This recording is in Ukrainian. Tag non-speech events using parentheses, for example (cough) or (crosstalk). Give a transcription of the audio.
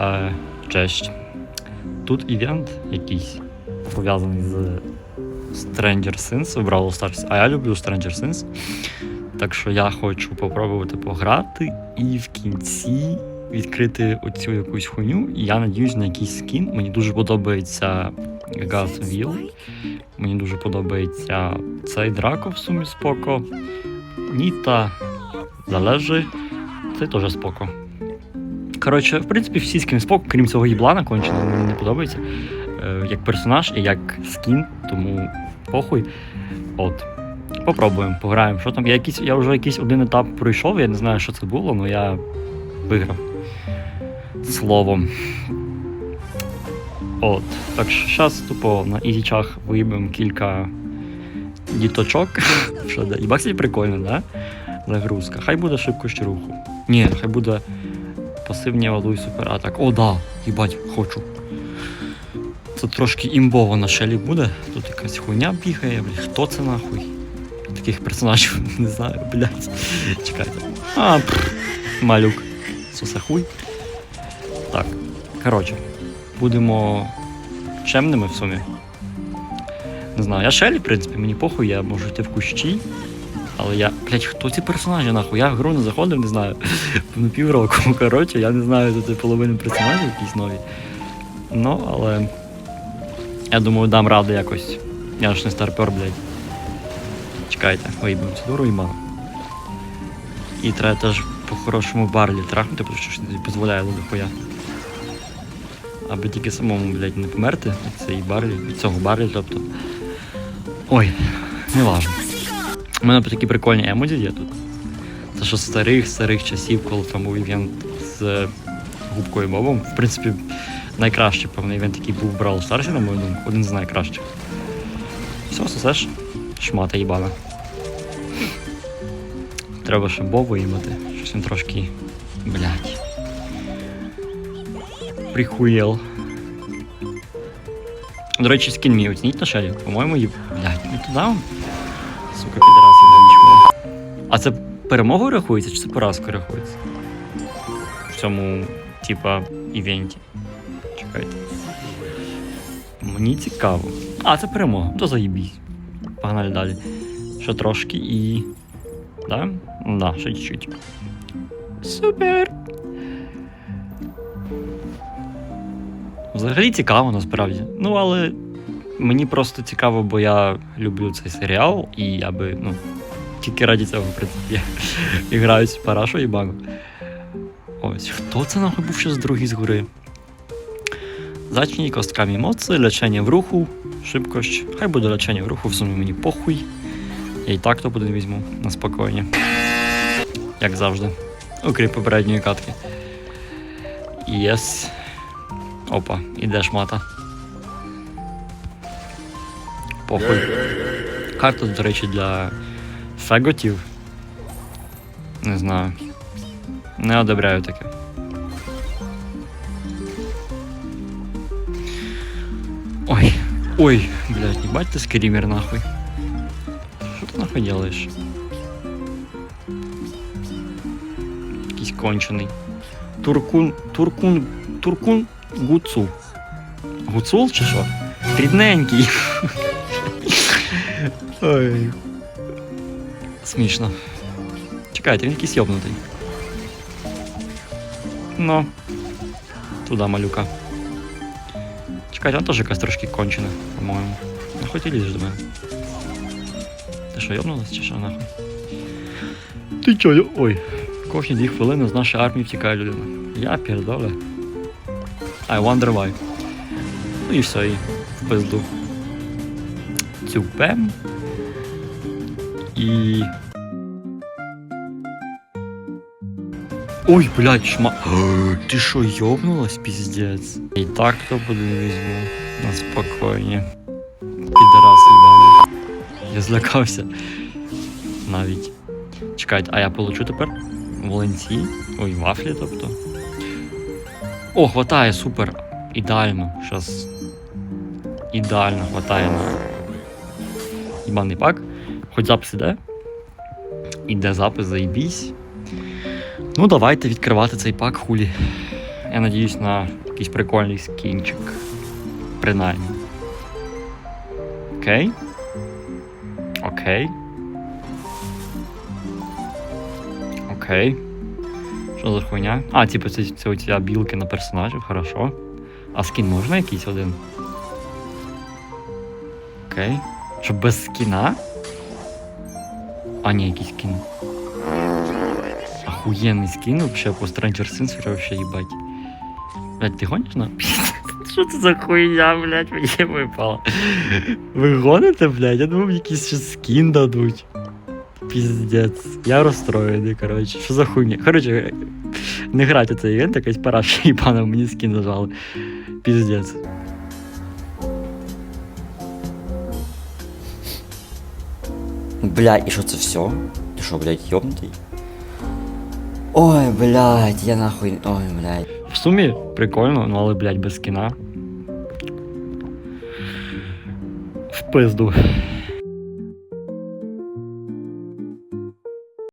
Е, честь. Тут івент якийсь пов'язаний з Stranger Things в Brawl Stars, а я люблю Stranger Things. Так що я хочу попробувати пограти і в кінці відкрити оцю якусь хуйню. І я надіюсь на якийсь скін. Мені дуже подобається Газ Віл. Мені дуже подобається цей драко в сумі споко. Ніта залежи. Це теж споко. Коротше, в принципі, всі скіни споко, крім цього їблана конченого, мені не подобається. Е, як персонаж і як скін, тому похуй. От. Попробуємо, пограємо. Що там? Я, якийсь, я вже якийсь один етап пройшов, я не знаю, що це було, але я виграв. Словом. От. Так що зараз тупо на ізічах виїбемо кілька діточок. (laughs) І баксі прикольно, да? Загрузка. Хай буде шибкость руху. Ні, хай буде пасивні валуй суператак. О, да, їбать, хочу. Це трошки імбово на шелі буде. Тут якась хуйня бігає, блядь, хто це нахуй? Таких персонажів (laughs) не знаю, блядь. Чекайте. А, пф, малюк. Сусахуй. Так, коротше, будемо чемними в сумі. Не знаю, я шелі, в принципі, мені похуй, я можу йти в кущі. Але я. Блять, хто ці персонажі нахуй? Я в гру не заходив, не знаю. (laughs) На півроку. (laughs) Коротше, я не знаю тут половини персонажів якісь нові. Ну, але. Я думаю, дам раду якось. Я ж не старпер, блядь. Чекайте, виїбемо цю дуру і мало. І треба теж по-хорошому барлі трахнути, тому що не дозволяє до хуя. Аби тільки самому, блядь, не померти від цієї барлі, від цього барлі, тобто. Ой, не важно. У мене такі прикольні емоді є тут. Це що з старих старих часів, коли там був івент з губкою Бобом. В принципі, найкращий, певний івент, який був в Brawl на мою думку, один з найкращих. Все, ж шмата їбана. Треба ще Бо виїбати. Щось він трошки. Блять. Прихуєл. До речі, скін мій оцініть на шелі. По-моєму, їб... Блять, не туди. Сука, підарас іде А це перемогою рахується чи це поразкою рахується? В цьому, типа, івенті. Чекайте. Мені цікаво. А, це перемога. То заїбісь. Погнали далі. Ще трошки і. Да? Да, ще чуть-чуть. Супер! Взагалі цікаво насправді. Ну, але мені просто цікаво, бо я люблю цей серіал, і я би, ну, тільки раді цього, в принципі, (laughs) і граю цю парашу і багу. Ось, хто це нахуй був ще з другий з гори? Zacznij kostkami mocy, leczenie w ruchu, szybkość. Хай буде лечення в руху, в сумі мені похуй. Я і так то буде візьму на спокійні. Як завжди. Окрім попередньої катки. Єс. Опа, іде шмата. Похуй. Карта, до речі, для феготів. Не знаю. Не одобряю таке. Ой, ой, блядь, ебать ты скример нахуй. Что ты нахуй делаешь? Якийсь кончений. Туркун, туркун, туркун гуцул. Гуцул чи що? Рідненький. (laughs) Ой. Смішно. Чекайте, він якийсь йобнутий. Ну. Туди малюка. Чекайте, вона теж якась трошки кончена, по-моєму. Ну хоч і лізеш до мене. Ти що, йобнулась чи що нахуй? Ти чо. Ой. Кожні дві хвилини з нашої армії втікає людина. Я пердоле. I wonder why. Ну і все, і в пизду. Цюпем. І. Ой, блядь, шма... Ти що, йобнулась, піздець? І так то буде візьму. На спокійні. Підарас їбаний. Я злякався. Навіть. Чекайте, а я получу тепер волинці? Ой, вафлі, тобто. О, хватає, супер. Ідеально. Щас. Ідеально хватає їбаний пак. Хоч запис іде. Іде запис, заїбісь. Ну, давайте відкривати цей пак хулі. Я надіюсь на якийсь прикольний скінчик. Принаймні. Окей. Окей. Окей. Що за хуйня? А, типу, це, це оці білки на персонажів, хорошо. А скін можна якийсь один? Окей. Що без скіна? А, ні, якийсь скін. Охуєнний скін вообще по Stranger Things вообще їбать. Блять, ти гониш на? (laughs) Що це за хуйня, блять, мені випало. Ви гоните, блять? Я думав, якийсь ще скін дадуть. Піздець. Я розстроєний, коротше. Що за хуйня? Коротше, не грати цей івент, якась параша їбана, мені скін зажали. Піздець. Бля, і що це все? Ти що, блядь, йобнутий? Ой, блядь, я нахуй. Ой, блядь. В сумі прикольно, ну але, блядь, без кіна. В пизду.